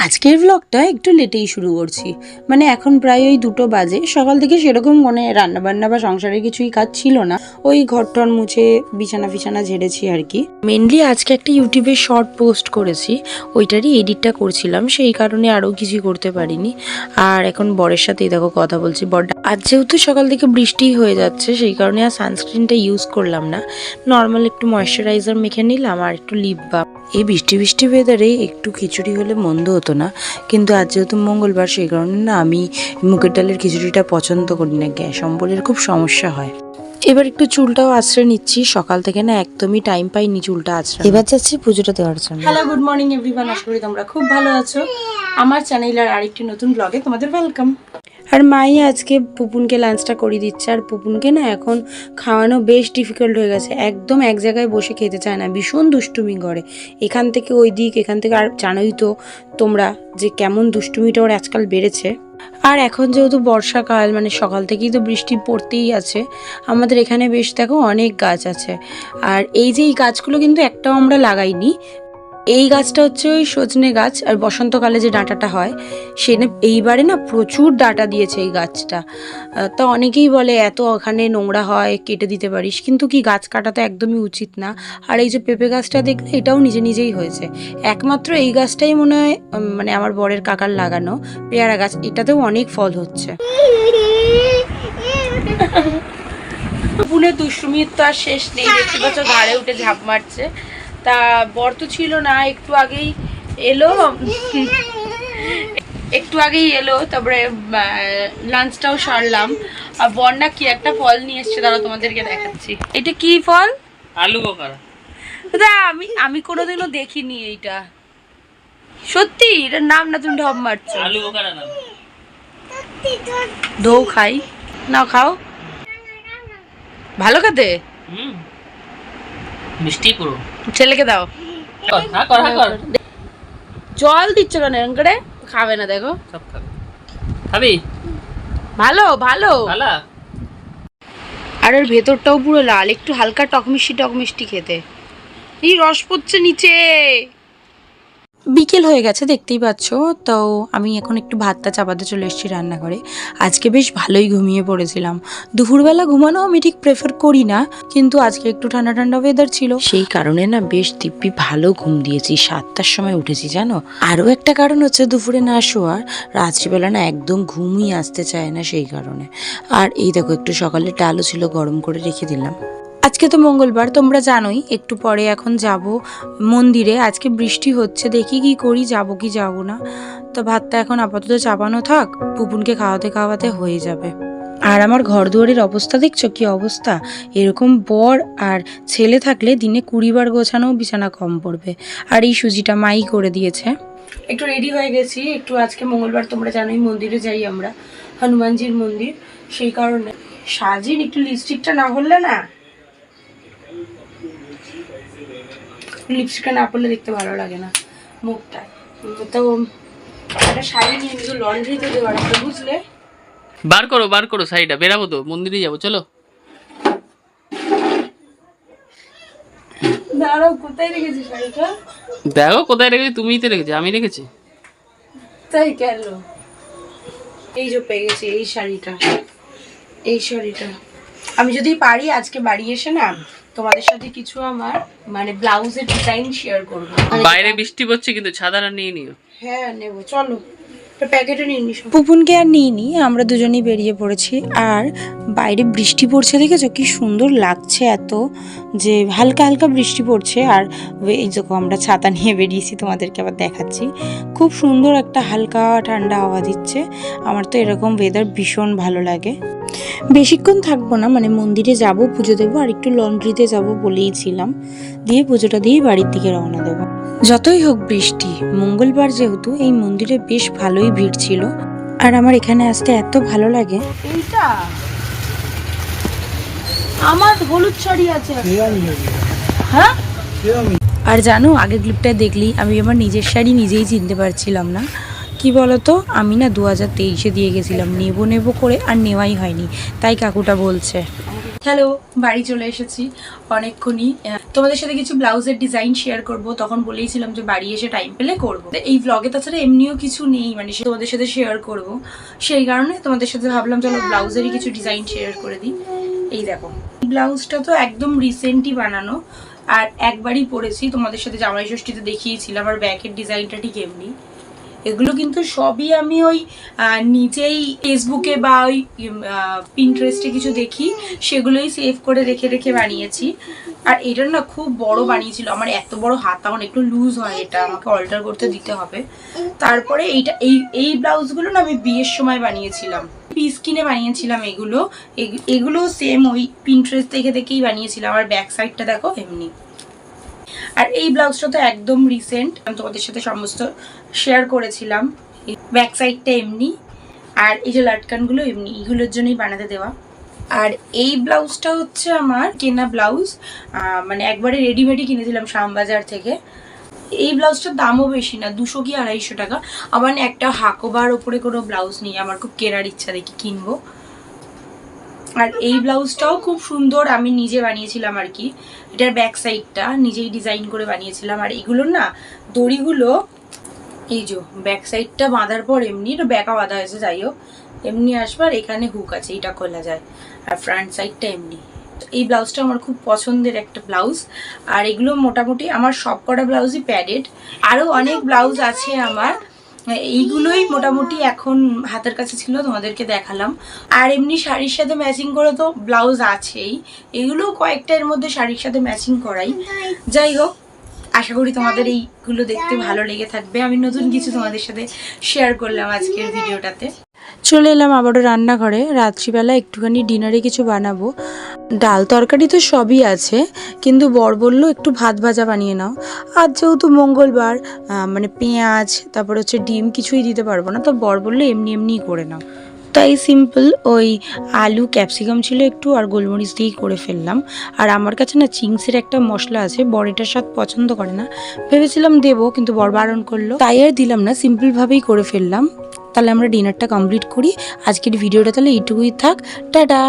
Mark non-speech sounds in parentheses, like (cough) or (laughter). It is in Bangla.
আজকের ব্লগটা একটু লেটেই শুরু করছি। মানে এখন প্রায় ওই দুটো বাজে। সকাল থেকে সেরকম মানে রান্না বান্না বা সংসারের কিছুই কাজ ছিল না। ওই ঘর টর মুছে বিছানা ফিছানা ঝেড়েছি আর কি। মেনলি আজকে একটা ইউটিউবে শর্ট পোস্ট করেছি। ওইটারই এডিটটা করছিলাম। সেই কারণে আরও কিছু করতে পারিনি। আর এখন বরের সাথেই দেখো কথা বলছি। বরটা আজ যেহেতু সকাল থেকে বৃষ্টি হয়ে যাচ্ছে, সেই কারণে আর সানস্ক্রিনটা ইউজ করলাম না। নর্মাল একটু ময়শ্চারাইজার মেখে নিলাম আর একটু লিপ বাম এই বৃষ্টি বৃষ্টি ওয়েদারে একটু খিচুড়ি হলে মন্দ হতো। না। কিন্তু আজ যেহেতু মঙ্গলবার সেই কারণে না আমি মুগের ডালের খিচুড়িটা পছন্দ করি না। গ্যাস অম্বলের খুব সমস্যা হয়। এবার একটু চুলটাও আশ্রয় নিচ্ছি। সকাল থেকে না একদমই টাইম পাইনি চুলটা আশ্রয় এবার যাচ্ছি পুজোটা দেওয়ার জন্য। হ্যালো গুড মর্নিং এভরিওয়ান আশা করি তোমরা খুব ভালো আছো। আমার চ্যানেল আর আরেকটি নতুন ব্লগে তোমাদের ওয়েলকাম আর মাই আজকে পুপুনকে লাঞ্চটা করিয়ে দিচ্ছে। আর পুপুনকে না এখন খাওয়ানো বেশ ডিফিকাল্ট হয়ে গেছে। একদম এক জায়গায় বসে খেতে চায় না। ভীষণ দুষ্টুমি করে। এখান থেকে ওই দিক, এখান থেকে আর জানোই তো তোমরা যে কেমন দুষ্টুমিটা ওর আজকাল বেড়েছে। আর এখন যেহেতু বর্ষাকাল মানে সকাল থেকেই তো বৃষ্টি পড়তেই আছে, আমাদের এখানে বেশ দেখো অনেক গাছ আছে। আর এই যে এই গাছগুলো কিন্তু একটাও আমরা লাগাইনি এই গাছটা হচ্ছে ওই সজনে গাছ আর বসন্তকালে যে ডাঁটাটা হয় সে না এইবারে না প্রচুর ডাঁটা দিয়েছে এই গাছটা। তো অনেকেই বলে এত ওখানে নোংরা হয় কেটে দিতে পারিস। কিন্তু কি গাছ কাটা তো একদমই উচিত না। আর এই যে পেঁপে গাছটা দেখলে এটাও নিজে নিজেই হয়েছে। একমাত্র এই গাছটাই মনে হয় মানে আমার বরের কাকার লাগানো পেয়ারা গাছ এটাতেও অনেক ফল হচ্ছে। (laughs) পুনে দুষ্টুমির তো আর শেষ নেই দেখতে পাচ্ছ ঘাড়ে উঠে ঝাঁপ মারছে। তা বর তো ছিল না একটু আগেই এলো। একটু আগেই এলো তারপরে লাঞ্চটাও সারলাম। আর বর না কি একটা ফল নিয়ে এসছে দাঁড়া তোমাদেরকে দেখাচ্ছি। এটা কি ফল? আলু দাদা আমি আমি কোনোদিনও দেখিনি এইটা। সত্যি? এটার নাম না তুমি ঢপ মারছো। আলু বোখারা না দৌ খাই। নাও খাও। ভালো খেতে? হুম। মিষ্টি পুরো। ছেলেকে দাও। হ্যাঁ হ্যাঁ জল দিচ্ছ কেন? এরকম করে খাবে না দেখো। সব খাবে। খাবি? ভালো ভালো। আর ওর ভেতরটাও পুরো লাল একটু হালকা টক মিষ্টি টক মিষ্টি খেতে। এই রস পড়ছে নিচে। বিকেল হয়ে গেছে, দেখতেই পাচ্ছ। তো আমি এখন একটু ভাতটা চাপাতে চলে এসেছি রান্নাঘরে। আজকে বেশ ভালোই ঘুমিয়ে পড়েছিলাম। দুপুরবেলা ঘুমানো আমি ঠিক প্রেফার করি না, কিন্তু আজকে একটু ঠান্ডা ঠান্ডা ওয়েদার ছিল। সেই কারণে না বেশ দিব্যি ভালো ঘুম দিয়েছি, সাতটার সময় উঠেছি, জানো? আরও একটা কারণ হচ্ছে দুপুরে না শোয়ার, রাত্রিবেলা না একদম ঘুমই আসতে চায় না সেই কারণে। আর এই দেখো, একটু সকালে ডালও ছিল, গরম করে রেখে দিলাম। আজকে তো মঙ্গলবার, তোমরা জানোই, একটু পরে এখন যাব মন্দিরে, আজকে বৃষ্টি হচ্ছে, দেখি কি করি, যাব কি যাব না। তো ভাতটা এখন আপাতত চাপানো থাক, পুপুনকে খাওয়াতে খাওয়াতে হয়ে যাবে। আর আমার ঘর দুয়ারের অবস্থা দেখছ? কি অবস্থা? এরকম বর আর ছেলে থাকলে দিনে কুড়ি বার গোছানো বিছানা কম পড়বে। আর এই সুজিটা মাই করে দিয়েছে। একটু রেডি হয়ে গেছি, একটু আজকে মঙ্গলবার তোমরা জানোই, মন্দিরে যাই আমরা। হনুমানজির মন্দির, সেই কারণে। সাজিন, একটু লিপস্টিকটা না হলে না? লিপস্টিকটা না পরলে দেখতে ভালো লাগে না মুখটা। তো একটা শাড়ি নিয়ে নিল লন্ড্রিতে দেওয়ার একটা বুঝলে? বার করো বার করো শাড়িটা বেরাবো তো মন্দিরে যাব চলো। দাঁড়াও কোথায় রেখেছি শাড়িটা? দেখো কোথায় রেখেছি তুমিই তো রেখেছি আমি রেখেছি। তাই গেল এই যে পেয়ে গেছি এই শাড়িটা এই শাড়িটা। আমি যদি পারি আজকে বাড়ি এসে না তোমাদের সাথে কিছু আমার মানে ব্লাউজের ডিজাইন শেয়ার করব। বাইরে বৃষ্টি পড়ছে কিন্তু ছাদাটা নিয়ে নিও। হ্যাঁ নেব চলো। পুপুনকে আর নিইনি আমরা দুজনেই বেরিয়ে পড়েছি। আর বাইরে বৃষ্টি পড়ছে দেখেছ? কি সুন্দর লাগছে এত যে হালকা হালকা বৃষ্টি পড়ছে। আর এই দেখো আমরা ছাতা নিয়ে বেরিয়েছি তোমাদেরকে আবার দেখাচ্ছি। খুব সুন্দর একটা হালকা ঠান্ডা হাওয়া দিচ্ছে। আমার তো এরকম ওয়েদার ভীষণ ভালো লাগে। বেশিক্ষণ থাকব না মানে মন্দিরে যাব পুজো দেবো আর একটু লন্ড্রিতে যাব বলেইছিলাম দিয়ে পুজোটা দিয়ে বাড়ির দিকে রওনা দেবো। যতই হোক বৃষ্টি মঙ্গলবার যেহেতু এই মন্দিরে বেশ ভালোই ভিড় ছিল। আর আমার এখানে আসতে এত ভালো লাগে। এইটা? আমার হলুদ শাড়ি আছে। হ্যাঁ? আর জানো আগের ক্লিপটা দেখলি আমি আমার নিজের শাড়ি নিজেই চিনতে পারছিলাম না। কি বলতো? আমি না দু হাজার তেইশে দিয়ে গেছিলাম। নেব নেব করে আর নেওয়াই হয়নি। তাই কাকুটা বলছে। হ্যালো, বাড়ি চলে এসেছি অনেকক্ষণই। তোমাদের সাথে কিছু ব্লাউজের ডিজাইন শেয়ার করব। তখন বলেইছিলাম যে বাড়ি এসে টাইম পেলে করব। এই ব্লগে তাছাড়া এমনিও কিছু নেই মানে তোমাদের সাথে শেয়ার করব। সেই কারণে তোমাদের সাথে ভাবলাম, চলো ব্লাউজেরই কিছু ডিজাইন শেয়ার করে দিই। এই দেখো, ব্লাউজটা তো একদম রিসেন্টই বানানো। আর একবারই পরেছি। তোমাদের সাথে জামাই ষষ্ঠীতে দেখিয়েছিলাম, আর ব্যাকের ডিজাইনটা ঠিক এমনি। এগুলো কিন্তু সবই আমি ওই নিজেই ফেসবুকে বা ওই পিন্টারেস্টে কিছু দেখি, সেগুলোই সেভ করে রেখে রেখে বানিয়েছি। আর এটা না খুব বড় বানিয়েছিল, আমার এত বড় হাত, আমার একটু লুজ হয় এটা, আমাকে অল্টার করতে দিতে হবে। তারপরে এইটা, এই এই ব্লাউজগুলো না আমি বিয়ের সময় বানিয়েছিলাম। পিস কিনে বানিয়েছিলাম এগুলো, এগ- এগুলো সেম ওই পিন্টারেস্ট দেখে দেখেই বানিয়েছিলাম, আর ব্যাক সাইডটা দেখো এমনি। আর এই ব্লাউজটা তো একদম রিসেন্ট আমি তোমাদের সাথে সমস্ত শেয়ার করেছিলাম। ব্যাক সাইডটা এমনি, আর এই যে লাটকানগুলো এমনি, এগুলোর জন্যই বানাতে দেওয়া। আর এই ব্লাউজটা হচ্ছে আমার কেনা ব্লাউজ। মানে একবারে রেডিমেডই কিনেছিলাম শ্যামবাজার থেকে। এই ব্লাউজটার দামও বেশি না, দুশো কি আড়াইশো টাকা। আমার একটা হাকোবার ওপরে কোনো ব্লাউজ নেই আমার খুব কেনার ইচ্ছা দেখি কিনবো। আর এই ব্লাউজটাও খুব সুন্দর আমি নিজে বানিয়েছিলাম আর কি। এটার ব্যাক সাইডটা নিজেই ডিজাইন করে বানিয়েছিলাম। আর এগুলো না দড়িগুলো এই যে ব্যাক সাইডটা বাঁধার পর এমনি এটা ব্যাকা বাঁধা হয়েছে যাই হোক। এমনি আসবার এখানে হুক আছে এটা খোলা যায়। আর ফ্রন্ট সাইডটা এমনি। এই ব্লাউজটা আমার খুব পছন্দের একটা ব্লাউজ। আর এগুলো মোটামুটি আমার সব কটা ব্লাউজই প্যাডেড আরও অনেক ব্লাউজ আছে আমার। এইগুলোই মোটামুটি এখন হাতের কাছে ছিল, তোমাদেরকে দেখালাম। আর এমনি শাড়ির সাথে ম্যাচিং করে তো ব্লাউজ আছেই। এগুলো কয়েকটা এর মধ্যে শাড়ির সাথে ম্যাচিং করাই। যাই হোক, আশা করি তোমাদের এইগুলো দেখতে ভালো লেগে থাকবে। আমি নতুন কিছু তোমাদের সাথে শেয়ার করলাম আজকের ভিডিওটাতে চলে এলাম আবারও রান্নাঘরে। রাত্রিবেলা একটুখানি ডিনারে কিছু বানাবো। ডাল তরকারি তো সবই আছে, কিন্তু বর বলল, একটু ভাত ভাজা বানিয়ে নাও। আজ যেহেতু মঙ্গলবার মানে পেঁয়াজ, তারপর হচ্ছে ডিম কিছুই দিতে পারব না, তো বর বলল, এমনি এমনিই করে নাও। তাই সিম্পল ওই আলু, ক্যাপসিকাম ছিল একটু, আর গোলমরিচ দিয়েই করে ফেললাম। আর আমার কাছে না চিংসের একটা মশলা আছে, বর এটার স্বাদ পছন্দ করে না। ভেবেছিলাম দেবো, কিন্তু বর বারণ করল। তাই আর দিলাম না, সিম্পলভাবেই করে ফেললাম। তাহলে আমরা ডিনারটা কমপ্লিট করি। আজকের ভিডিওটা তাহলে এইটুকুই থাক। টাটা!